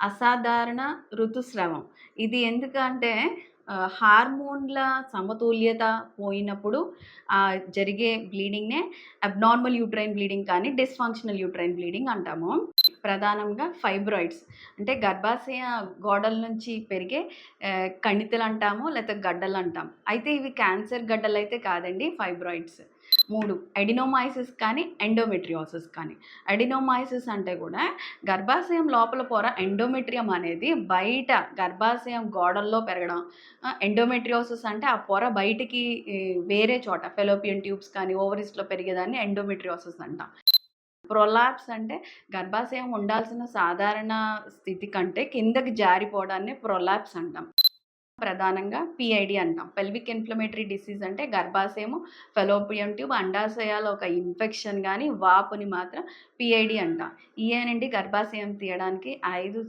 అసాధారణ ఋతుస్రావం. ఇది ఎందుకంటే హార్మోన్‌ల సమతుల్యత పోయినప్పుడు జరిగే బ్లీడింగ్‌నే అబ్నార్మల్ యూట్రైన్ బ్లీడింగ్ కానీ, డిస్‌ఫంక్షనల్ యూట్రైన్ బ్లీడింగ్ అంటాము. ప్రధానంగా ఫైబ్రాయిడ్స్ అంటే గర్భాశయ గోడల నుంచి పెరిగే కణితలు అంటాము లేకపోతే గడ్డలు అంటాము అయితే ఇవి క్యాన్సర్ గడ్డలైతే కాదండి ఫైబ్రాయిడ్స్. మూడు ఎడినోమైసిస్ కానీ, ఎండోమెట్రియోసిస్ కానీ. ఎడినోమైసిస్ అంటే కూడా గర్భాశయం లోపల పొర ఎండోమెట్రియం అనేది బయట గర్భాశయం గోడల్లో పెరగడం. ఎండోమెట్రియోసిస్ అంటే ఆ పొర బయటికి వేరే చోట ఫెలోపియన్ ట్యూబ్స్ కానీ, ఓవరీస్‌లో పెరిగేదాన్ని ఎండోమెట్రియోసిస్ అంటాం. ప్రొలాప్స్ అంటే గర్భాశయం ఉండాల్సిన సాధారణ స్థితి కంటే కిందకి జారిపోవడాన్ని ప్రొలాప్స్ అంటాం. ప్రధానంగా పిఐడి అంటాం. పెల్విక్ ఇన్‌ఫ్లమేటరీ డిసీజ్ అంటే గర్భాశయము, ఫెలోపియన్ ట్యూబ్, అండాశయాల ఒక ఇన్ఫెక్షన్ కానీ వాపుని మాత్రం పిఐడి అంటాం. ఇయేనండి గర్భాశయం తీయడానికి ఐదు